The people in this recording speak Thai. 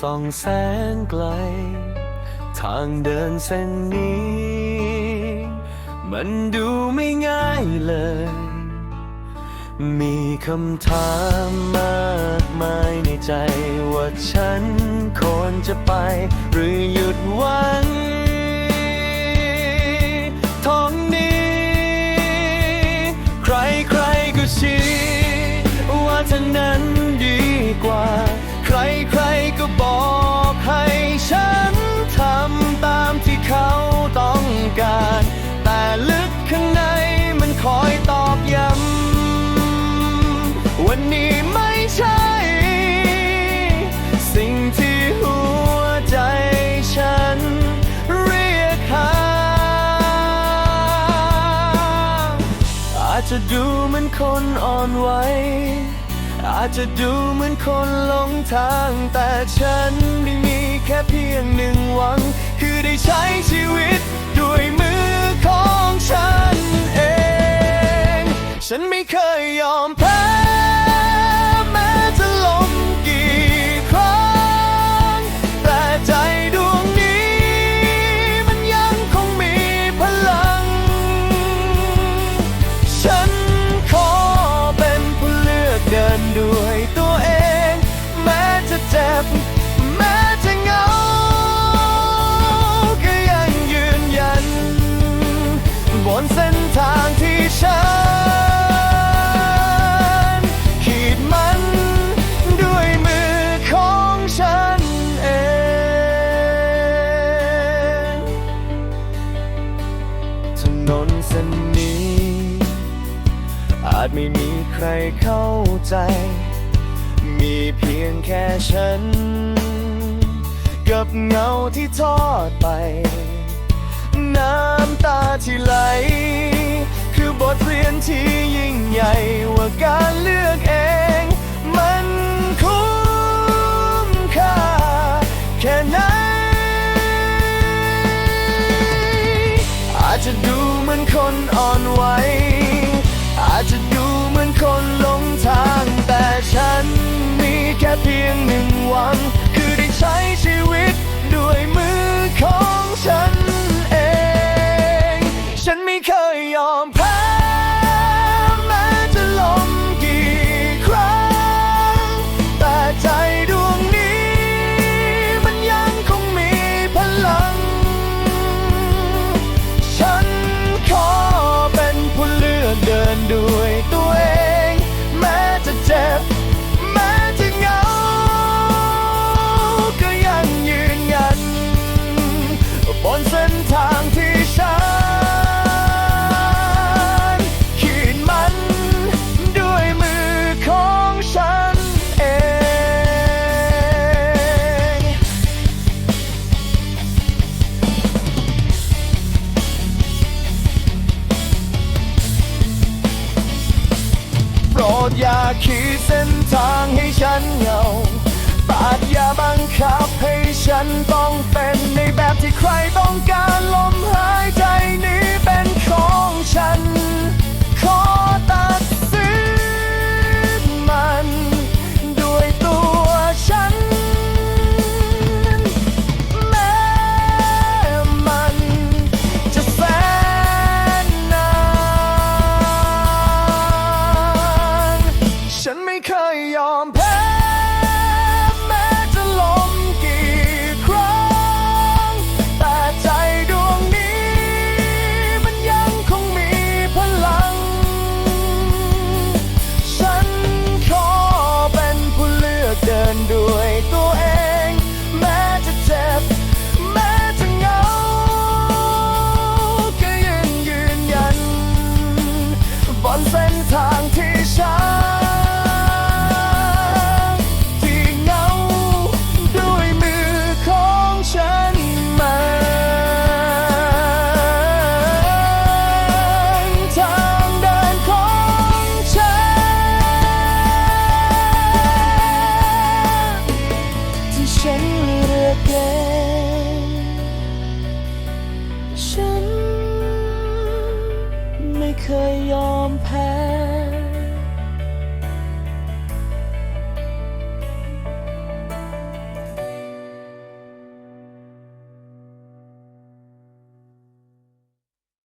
ส่องแสงไกล ทางเดินเส้นนี้ มันดูไม่ง่ายเลย มีคำถามมากมายในใจ ว่าฉันควรจะไป หรือหยุดหวังท้องนี้ ใครใครก็ชี้ ว่าทางนั้นดีกว่า ใครใคร จจะดูเหมือนคนอ่อนไหว อาจจะดูเหมือนคนหลงทาง แต่ฉันได้มีแค่เพียงหนึ่งหวัง คือได้ใช้ชีวิต นเส้นทางที่ฉัน ขีดมันด้วยมือของฉันเอง ถนนเส้นนี้ อาจไม่มีใครเข้าใจ มีเพียงแค่ฉัน กับเงาที่ทอดไป น้ำตาที่ไหล คือบทเรียนที่ยิ่งใหญ่ว่าการเลือกเอง มันคุ้มค่าแค่ไหน อาจจะดูเหมือนคนอ่อนไหว อาจจะดูเหมือนคนหลงทาง แต่ฉันมีแค่เพียงหนึ่งหวัง อย่าขีดเส้นทางให้ฉันเหงาปาดอย่าบังคับให้ฉันต้องเป็นในแบบที่ใครต้องการลมหายันด้วยตัวเอง แม้จะเจ็บ แม้จะเหงา ก็ยังยืนยัน บนเส้นทางที่ฉัน จ๋งเหลือเกินฉันไม่เคยยอมแพ้